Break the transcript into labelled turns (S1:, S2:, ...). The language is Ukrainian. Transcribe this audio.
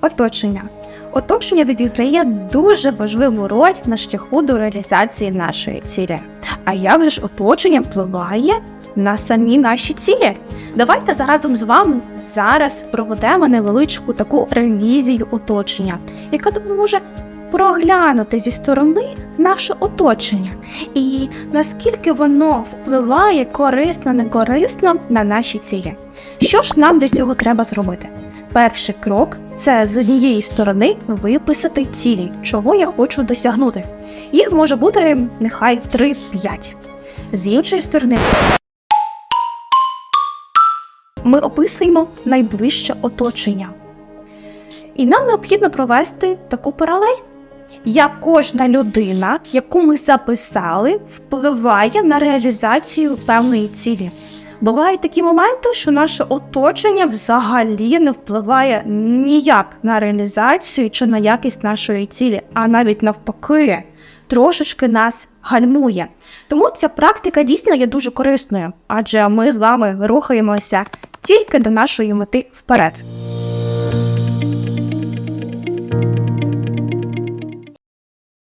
S1: Оточення. Оточення відіграє дуже важливу роль на шляху до реалізації нашої цілі. А як же ж оточення впливає на самі наші цілі? Давайте заразом з вами зараз проведемо невеличку таку ревізію оточення, яка допоможе проглянути зі сторони наше оточення і наскільки воно впливає корисно, не корисно на наші цілі. Що ж нам для цього треба зробити? Перший крок це з однієї сторони виписати цілі, чого я хочу досягнути. Їх може бути нехай 3-5. З іншої сторони, ми описуємо найближче оточення. І нам необхідно провести таку паралель. Як кожна людина, яку ми записали, впливає на реалізацію певної цілі. Бувають такі моменти, що наше оточення взагалі не впливає ніяк на реалізацію чи на якість нашої цілі, а навіть навпаки, трошечки нас гальмує. Тому ця практика дійсно є дуже корисною, адже ми з вами рухаємося тільки до нашої мети вперед.